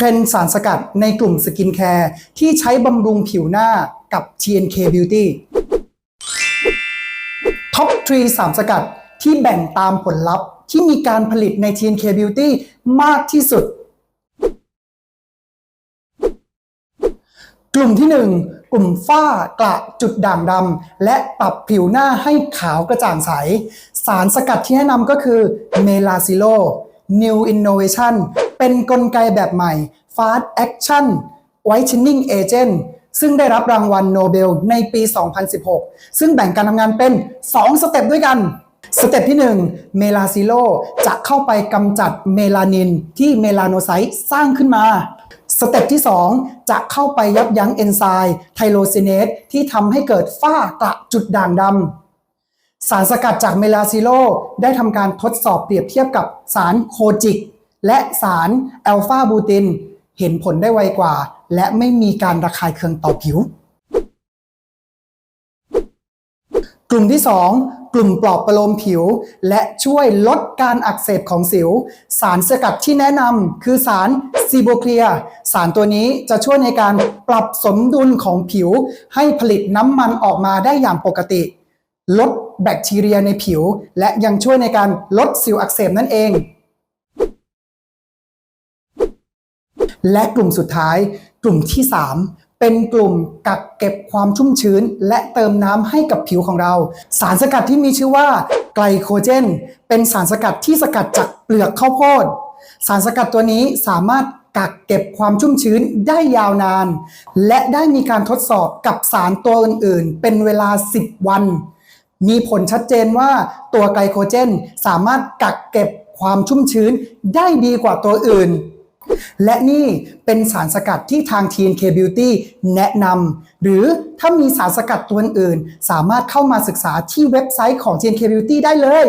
เทรนด์สารสกัดในกลุ่มสกินแคร์ที่ใช้บำรุงผิวหน้ากับ TNK Beauty ท็อปทรีสารสกัดที่แบ่งตามผลลัพธ์ที่มีการผลิตใน TNK Beauty มากที่สุด กลุ่มที่ 1 กลุ่มฝ้ากระจุดด่างดำและปรับผิวหน้าให้ขาวกระจ่างใส สารสกัดที่แนะนำก็คือเมลาซิโล New Innovation เป็นกลไกแบบใหม่ Fast Action Whitening Agent ซึ่งได้รับรางวัลโนเบลในปี 2016 ซึ่งแบ่งการทำงานเป็น 2 สเต็ปด้วยกัน สเต็ปที่ 1 เมลาซิโลจะเข้าไปกำจัดเมลานินที่เมลาโนไซต์สร้างขึ้นมาสเต็ปที่ 2 จะเข้าไปยับยั้งเอนไซม์ไทโรซิเนสที่ทำให้เกิดฝ้ากระจุดด่างดำสารสกัดจากเมลาซิโลได้ทำการทดสอบเปรียบเทียบกับสารโคจิก และสารแอลฟาบูตินเห็นผลได้ไวกว่า และไม่มีการระคายเคืองต่อผิว กลุ่มที่ 2 กลุ่มปลอบประโลมผิว และช่วยลดการอักเสบของสิว สารสกัดที่แนะนำคือสารซีโบเคลียสารตัวนี้จะช่วยในการปรับสมดุลของผิว ให้ผลิตน้ำมันออกมาได้อย่างปกติ ลดแบคทีเรียในผิว และยังช่วยในการลดสิวอักเสบนั่นเอง และกลุ่มสุดท้าย กลุ่มที่ 3 เป็นกลุ่มกักเก็บความชุ่มชื้น และเติมน้ำให้กับผิวของเรา สารสกัดที่มีชื่อว่าไกลโคเจน เป็นสารสกัดที่สกัดจากเปลือกข้าวโพด สารสกัดตัวนี้สามารถกักเก็บความชุ่มชื้นได้ยาวนาน และได้มีการทดสอบกับสารตัวอื่นๆ เป็นเวลา 10 วัน มีผลชัดเจนว่าตัวไกลโคเจน สามารถกักเก็บความชุ่มชื้นได้ดีกว่าตัวอื่น และนี่เป็นสารสกัดที่ทาง TNK Beauty แนะนำหรือถ้ามีสารสกัดตัวอื่น สามารถเข้ามาศึกษาที่เว็บไซต์ของ TNK Beauty ได้เลย